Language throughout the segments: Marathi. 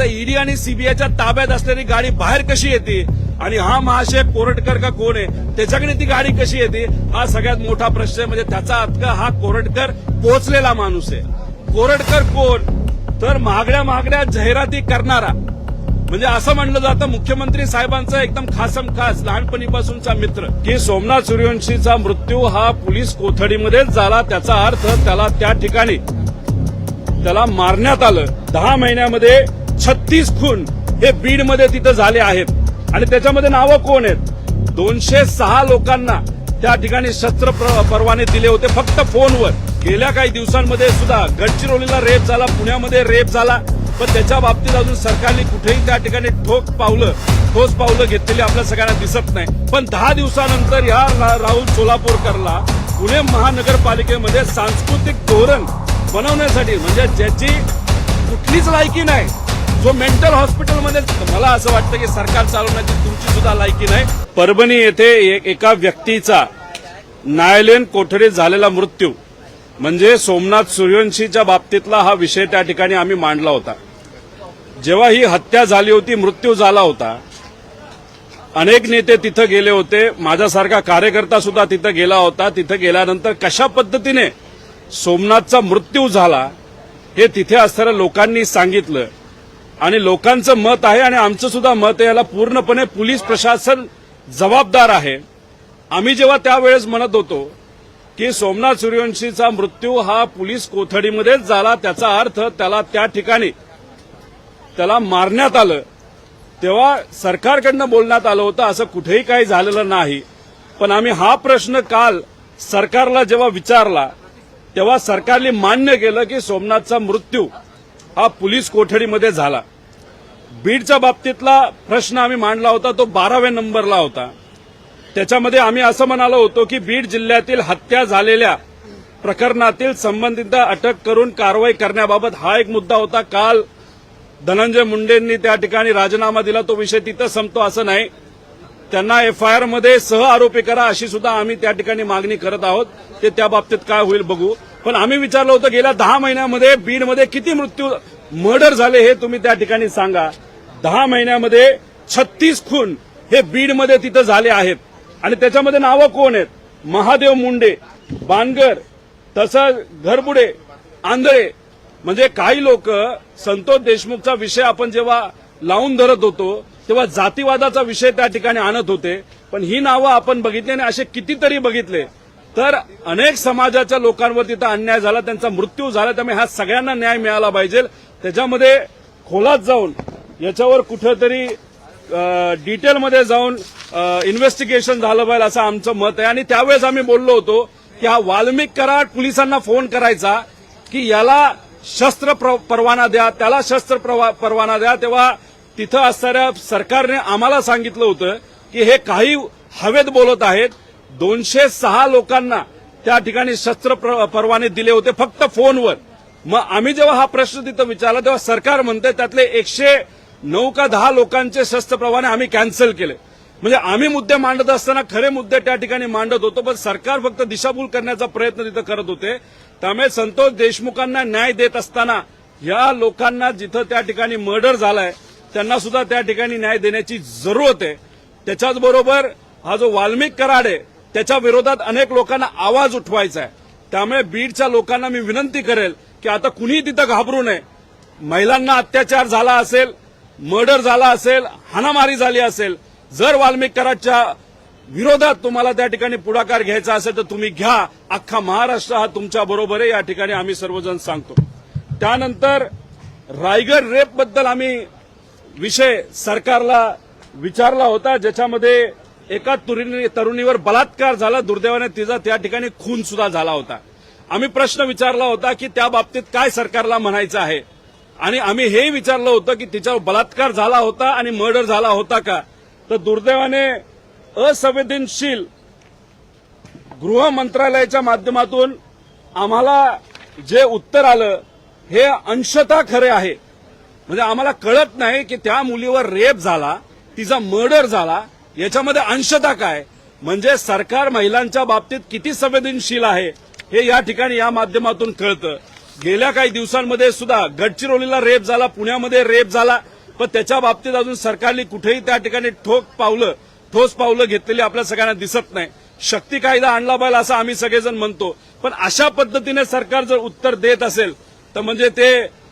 आता ईडी आणि सीबीआयच्या ताब्यात असलेली गाडी बाहेर कशी येते? आणि हा महाशय कोरटकर का कोण आहे? त्याच्याकडे ती गाडी कशी येते? हा सगळ्यात मोठा प्रश्न आहे. म्हणजे त्याचा अर्थ हा कोरटकर पोहोचलेला माणूस आहे. कोरटकर कोण? तर महागड्या महागड्या जाहिराती करणारा. म्हणजे असं म्हणलं जातं मुख्यमंत्री साहेबांचा एकदम खासम खास लहानपणीपासूनचा मित्र. की सोमनाथ सूर्यवंशीचा मृत्यू हा पोलीस कोथडीमध्येच झाला त्याचा अर्थ त्याला त्या ठिकाणी त्याला मारण्यात आलं. दहा महिन्यामध्ये छत्तीस खून हे बीडमध्ये तिथं झाले आहेत. आणि त्याच्यामध्ये नावं कोण आहेत? दोनशे सहा लोकांना त्या ठिकाणी शस्त्र परवाने दिले होते फक्त फोनवर. गेल्या काही दिवसांमध्ये सुद्धा गडचिरोलीला रेप झाला पुण्यामध्ये रेप झाला. पण त्याच्या बाबतीत अजून सरकारने कुठेही त्या ठिकाणी ठोक पावलं ठोस पावलं घेतलेली आपल्या सगळ्यांना दिसत नाही. पण दहा दिवसानंतर या राहुल सोलापूरकरला पुणे महानगरपालिकेमध्ये सांस्कृतिक धोरण बनवण्यासाठी म्हणजे ज्याची कुठलीच लायकी नाही जो मेंटल हॉस्पिटलमध्ये मला असं वाटतं की सरकार चालवण्याची तुमची सुद्धा लायकी नाही. परभणी येथे एक- एका व्यक्तीचा न्यायालयीन कोठडीत झालेला मृत्यू. म्हणजे सोमनाथ सूर्यवंशीच्या बाबतीतला हा विषय त्या ठिकाणी आम्ही मांडला होता. जेव्हा ही हत्या झाली होती मृत्यू झाला होता अनेक नेते तिथं गेले होते. माझ्यासारखा कार्यकर्ता सुद्धा तिथं गेला होता. तिथं गेल्यानंतर कशा पद्धतीने सोमनाथचा मृत्यू झाला हे तिथे असणाऱ्या लोकांनी सांगितलं. आणि लोकांचं मत आहे आणि आमचं सुद्धा मत आहे याला पूर्णपणे पोलीस प्रशासन जबाबदार आहे. आम्ही जेव्हा त्यावेळेस म्हणत होतो की सोमनाथ सूर्यवंशीचा मृत्यू हा पोलीस कोथडीमध्येच झाला त्याचा अर्थ त्याला त्या ठिकाणी त्याला मारण्यात आलं. तेव्हा सरकारकडनं बोलण्यात आलं होतं असं कुठेही काही झालेलं नाही. पण आम्ही हा प्रश्न काल सरकारला जेव्हा विचारला तेव्हा सरकारने मान्य केलं की सोमनाथचा मृत्यू हा पोलीस कोठडीमध्ये झाला. बीडच्या बाबतीतला प्रश्न आम्ही मांडला होता तो बाराव्या नंबरला होता. त्याच्यामध्ये आम्ही असं म्हणालो होतो की बीड जिल्ह्यातील हत्या झालेल्या प्रकरणातील संबंधित अटक करून कारवाई करण्याबाबत हा एक मुद्दा होता. काल धनंजय मुंडेंनी त्या ठिकाणी राजीनामा दिला तो विषय तिथं संपतो असं नाही. त्यांना एफआयआरमध्ये सह आरोपी करा अशी सुद्धा आम्ही त्या ठिकाणी मागणी करत आहोत. ते त्या बाबतीत काय होईल बघू. पण आम्ही विचारलं होतं गेल्या दहा महिन्यामध्ये बीडमध्ये किती मृत्यू मर्डर झाले हे तुम्ही त्या ठिकाणी सांगा. दहा महिन्यामध्ये छत्तीस खून हे बीडमध्ये तिथं झाले आहेत. आणि त्याच्यामध्ये नावं कोण आहेत? महादेव मुंडे बानगर तसंच घरबुडे आंधळे. म्हणजे काही लोक संतोष देशमुखचा विषय आपण जेव्हा लावून धरत होतो तेव्हा जातीवादाचा विषय त्या ठिकाणी आणत होते. पण ही नावं आपण बघितली आणि असे कितीतरी बघितले. तर अनेक समाजाच्या लोकांवर तिथं अन्याय झाला त्यांचा मृत्यू झाला त्यामुळे हा सगळ्यांना न्याय मिळाला पाहिजे. त्याच्यामध्ये खोलात जाऊन याच्यावर कुठंतरी डिटेलमध्ये जाऊन इन्व्हेस्टिगेशन झालं पाहिजे असं आमचं मत आहे. आणि त्यावेळेस आम्ही बोललो होतो की हा वाल्मिक कराड पोलिसांना फोन करायचा की याला शस्त्र प्र- परवाना द्या त्याला शस्त्र प्रवा- परवाना द्या. तेव्हा तिथं असणाऱ्या सरकारने आम्हाला सांगितलं होतं की हे काही हवेत बोलत आहेत. दोनशे सहा लोकांना त्या ठिकाणी शस्त्र प्र- परवाने दिले होते फक्त फोनवर. मग आम्ही जेव्हा हा प्रश्न तिथं विचारला तेव्हा सरकार म्हणते त्यातले एकशे नऊ का दहा लोकांचे शस्त्र परवाने आम्ही कॅन्सल केले. म्हणजे आम्ही मुद्दे मांडत असताना खरे मुद्दे त्या ठिकाणी मांडत होतो पण सरकार फक्त दिशाभूल करण्याचा प्रयत्न तिथं करत होते. त्यामुळे संतोष देशमुखांना न्याय देत असताना या लोकांना जिथं त्या ठिकाणी मर्डर झालाय त्यांना सुद्धा त्या ठिकाणी न्याय देण्याची जरूरत आहे. त्याच्याचबरोबर हा जो वाल्मिक कराड आहे त्याच्या विरोधात अनेक लोकांना आवाज उठवायचा आहे. त्यामुळे बीडच्या लोकांना मी विनंती करेल की आता कुणीही तिथं घाबरू नये. महिलांना अत्याचार झाला असेल मर्डर झाला असेल हाणामारी झाली असेल जर वाल्मिक कराडच्या विरोधात तुम्हाला त्या ठिकाणी पुढाकार घ्यायचा असेल तर तुम्ही घ्या. अख्खा महाराष्ट्र हा तुमच्या बरोबर आहे या ठिकाणी आम्ही सर्वजण सांगतो. त्यानंतर रायगड रेपबद्दल आम्ही विषय सरकारला विचारला होता ज्याच्यामध्ये एका तुरुणी तरुणीवर बलात्कार झाला दुर्दैवाने तिचा त्या ठिकाणी खून सुद्धा झाला होता. आम्ही प्रश्न विचारला होता की त्या बाबतीत काय सरकारला म्हणायचं आहे? आणि आम्ही हे विचारलं होतं की तिच्यावर बलात्कार झाला होता आणि मर्डर झाला होता का? तर दुर्दैवाने असंवेदनशील गृह मंत्रालयाच्या माध्यमातून आम्हाला जे उत्तर आलं हे अंशतः खरे आहे. म्हणजे आम्हाला कळत नाही की त्या मुलीवर रेप झाला तिचा मर्डर झाला याच्यामध्ये अंशता काय? म्हणजे सरकार महिलांच्या बाबतीत किती संवेदनशील आहे हे या ठिकाणी या माध्यमातून कळतं. गेल्या काही दिवसांमध्ये सुद्धा गडचिरोलीला रेप झाला पुण्यामध्ये रेप झाला पण त्याच्या बाबतीत अजून सरकारने कुठेही त्या ठिकाणी ठोक पावलं ठोस पावलं घेतलेली आपल्या सगळ्यांना दिसत नाही. शक्ती कायदा आणला पाहिजे असं आम्ही सगळेजण म्हणतो. पण अशा पद्धतीने सरकार जर उत्तर देत असेल तर म्हणजे ते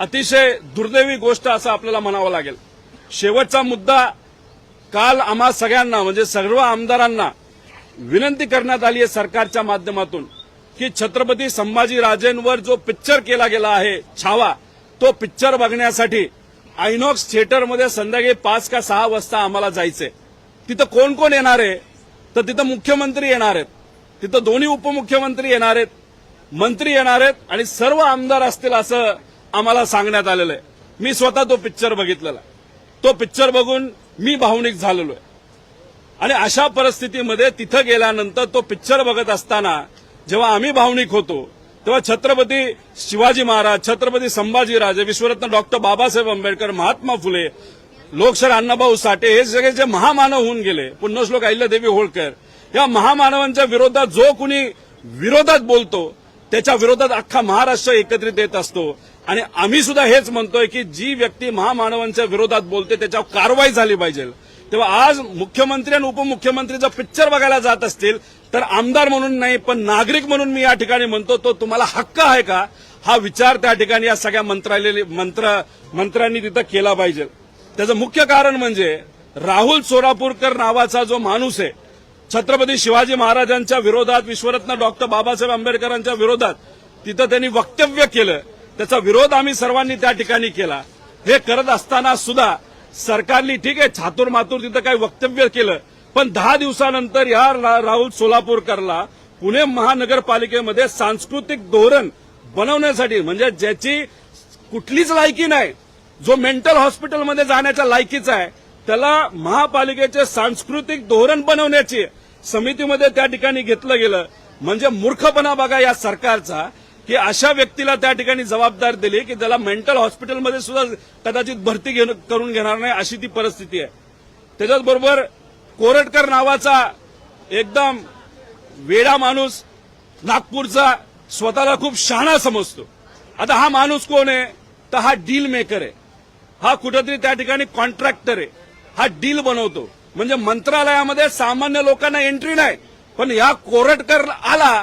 अतिशय दुर्दैवी गोष्ट असं आपल्याला म्हणावं लागेल. शेवटचा मुद्दा काल आम्हा सगळ्यांना म्हणजे सर्व आमदारांना विनंती करण्यात आली आहे सरकारच्या माध्यमातून की छत्रपती संभाजीराजेंवर जो पिक्चर केला गेला आहे छावा तो पिक्चर बघण्यासाठी आयनॉक्स थिएटरमध्ये संध्याकाळी पाच का सहा वाजता आम्हाला जायचंय. तिथं कोण कोण येणार आहे? तर तिथं मुख्यमंत्री येणार आहेत. तिथं दोन्ही उपमुख्यमंत्री येणार आहेत मंत्री येणार आहेत आणि सर्व आमदार असतील असं आम्हाला सांगण्यात आलेलं आहे. मी स्वतः तो पिक्चर बघितलेला. आहे. तो पिक्चर बघून मी भावनिक झालेलो आहे. आणि अशा परिस्थितीमध्ये तिथं गेल्यानंतर तो पिक्चर बघत असताना जेव्हा आम्ही भावनिक होतो तेव्हा छत्रपती शिवाजी महाराज छत्रपती संभाजीराजे विश्वरत्न डॉक्टर बाबासाहेब आंबेडकर महात्मा फुले लोकशाहीर अण्णाभाऊ साठे हे सगळे जे महामानव होऊन गेले पुण्यश्लोक अहिल्यादेवी होळकर या महामानवांच्या विरोधात जो कुणी विरोधात बोलतो त्याच्या विरोधात अख्खा महाराष्ट्र एकत्रित येत असतो. आणि आम्ही सुद्धा हेच म्हणतोय की जी व्यक्ती महामानवांच्या विरोधात बोलते त्याच्यावर कारवाई झाली पाहिजे. तेव्हा आज मुख्यमंत्री आणि उपमुख्यमंत्री जर पिक्चर बघायला जात असतील तर आमदार म्हणून नाही पण नागरिक म्हणून मी या ठिकाणी म्हणतो तो तुम्हाला हक्क आहे का? हा विचार त्या ठिकाणी या सगळ्या मंत्रालय मंत्र मंत्र्यांनी तिथं केला पाहिजे. त्याचं मुख्य कारण म्हणजे राहुल सोरापूरकर नावाचा जो माणूस आहे छत्रपती शिवाजी महाराजांच्या विरोधात विश्वरत्न डॉक्टर बाबासाहेब आंबेडकरांच्या विरोधात तिथं त्यांनी वक्तव्य केलं. त्याचा विरोध आम्ही सर्वांनी त्या ठिकाणी केला. हे करत असताना सुद्धा सरकारने ठीक आहे छातूर मातूर तिथं काही वक्तव्य केलं पण दहा दिवसानंतर या रा- राहुल सोलापूरकरला पुणे महानगरपालिकेमध्ये सांस्कृतिक धोरण बनवण्यासाठी म्हणजे ज्याची कुठलीच लायकी नाही जो मेंटल हॉस्पिटलमध्ये जाण्याच्या लायकीचा आहे त्याला महापालिकेचे सांस्कृतिक धोरण बनवण्याची समितीमध्ये त्या ठिकाणी घेतलं गेलं. म्हणजे मूर्खपणा बघा या सरकारचा. की अशा व्यक्तीला त्या ठिकाणी जबाबदार दिली की त्याला मेंटल हॉस्पिटलमध्ये सुद्धा कदाचित भरती घेणं- करून घेणार नाही अशी ती परिस्थिती आहे. त्याच्याचबरोबर कोरटकर नावाचा एकदम वेडा माणूस नागपूरचा स्वतःला खूप शहाणा समजतो. आता हा माणूस कोण आहे? तर हा डील मेकर आहे. हा कुठेतरी त्या ठिकाणी कॉन्ट्रॅक्टर आहे. हा डील बनवतो. म्हणजे मंत्रालयामध्ये सामान्य लोकांना एंट्री नाही. पण या कोरटकर आला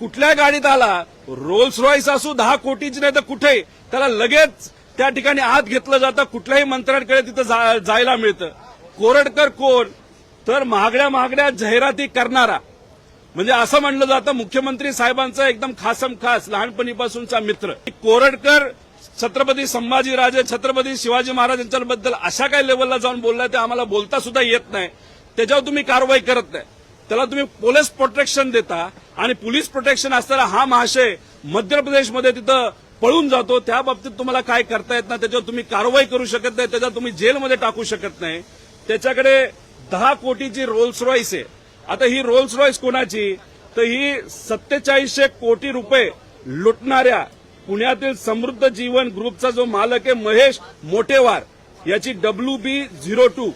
कुठल्या गाडीत आला रोल्स रॉईस असू दहा कोटीची नाही तर कुठे त्याला लगेच त्या ठिकाणी आत घेतलं जातं कुठल्याही मंत्र्यांकडे तिथं जा- जायला मिळतं. कोरडकर कोण? तर महागड्या महागड्या जाहिराती करणारा. म्हणजे असं म्हणलं जातं मुख्यमंत्री साहेबांचा एकदम खासम खास लहानपणीपासूनचा मित्र. कोरडकर छत्रपती संभाजीराजे छत्रपती शिवाजी महाराजांच्याबद्दल अशा काही लेवलला जाऊन बोललाय ते आम्हाला बोलता सुद्धा येत नाही. त्याच्यावर तुम्ही कारवाई करत नाही. त्याला तुम्ही पोलीस प्रोटेक्शन देता आणि पोलीस प्रोटेक्शन असताना हा महाशय मध्य प्रदेशमध्ये तिथं पळून जातो. त्या बाबतीत तुम्हाला काय करता येत नाही त्याच्यावर तुम्ही कारवाई करू शकत नाही त्याच्यावर तुम्ही जेलमध्ये टाकू शकत नाही. त्याच्याकडे दहा कोटीची रोल्स रॉईस आहे. आता ही रोल्स रॉईस कोणाची? तर ही सत्तेचाळीसशे कोटी रुपये लुटणाऱ्या पुण्यातील समृद्ध जीवन ग्रुपचा जो मालक आहे महेश मोटेवार याची W B zero two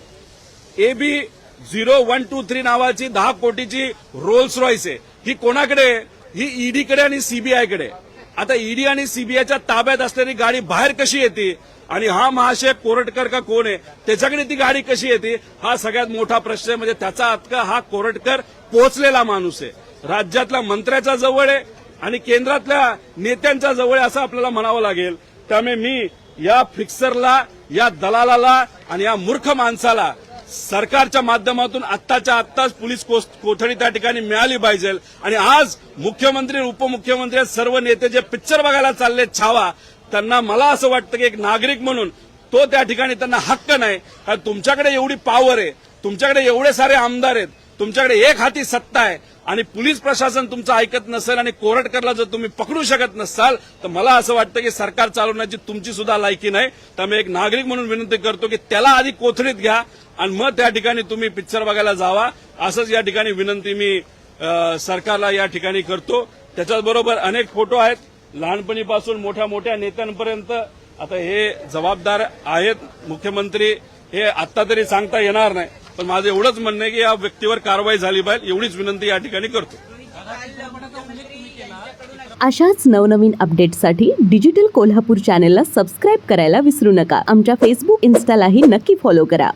A B zero one two three नावाची दहा कोटीची रोल्स रॉईस आहे. ही कोणाकडे? ही ईडीकडे आणि सीबीआयकडे आता ईडी आणि सीबीआयच्या ताब्यात असलेली गाडी बाहेर कशी येते? आणि हा महाशय कोरटकर का कोण आहे? त्याच्याकडे ती गाडी कशी येते? हा सगळ्यात मोठा प्रश्न आहे. म्हणजे त्याचा अतका हा कोरटकर पोहोचलेला माणूस आहे. राज्यातल्या मंत्र्याच्या जवळ आहे आणि केंद्रातल्या नेत्यांच्या जवळ आहे असं आपल्याला म्हणावं लागेल. त्यामुळे मी या फिक्सरला या दलालाला आणि या मूर्ख माणसाला सरकारच्या माध्यमातून आत्ताच्या आत्ताच पोलीस कोठडी त्या ठिकाणी मिळाली पाहिजे. आणि आज मुख्यमंत्री उपमुख्यमंत्री सर्व नेते जे पिक्चर बघायला चालले छावा त्यांना मला असं वाटतं की एक नागरिक म्हणून तो त्या ठिकाणी त्यांना हक्क नाही. कारण तुमच्याकडे एवढी पॉवर आहे तुमच्याकडे एवढे सारे आमदार आहेत तुमच्याकडे एक हाती सत्ता आहे आणि पोलीस प्रशासन तुमचं ऐकत नसेल आणि कोरटकरला जर तुम्ही पकडू शकत नसाल तर मला असं वाटतं की सरकार चालवण्याची तुमची सुद्धा लायकी नाही. तर मी एक नागरिक म्हणून विनंती करतो की त्याला आधी कोथळीत घ्या आणि मग त्या ठिकाणी तुम्ही पिक्चर बघायला जावा. असंच या ठिकाणी विनंती मी सरकारला या ठिकाणी करतो. त्याच्याचबरोबर अनेक फोटो आहेत. लहानपणीपासून मोठ्या मोठ्या नेत्यांपर्यंत आता हे जबाबदार आहेत. मुख्यमंत्री हे आत्ता तरी सांगता येणार नाही. पण माझं एवढंच म्हणणं आहे की या व्यक्तीवर कारवाई झाली पाहिजे एवढीच विनंती या ठिकाणी करतो. अशाच नवनवीन अपडेटसाठी डिजिटल कोल्हापूर चॅनेलला सबस्क्राईब करायला विसरू नका. आमच्या फेसबुक इन्स्टालाही नक्की फॉलो करा.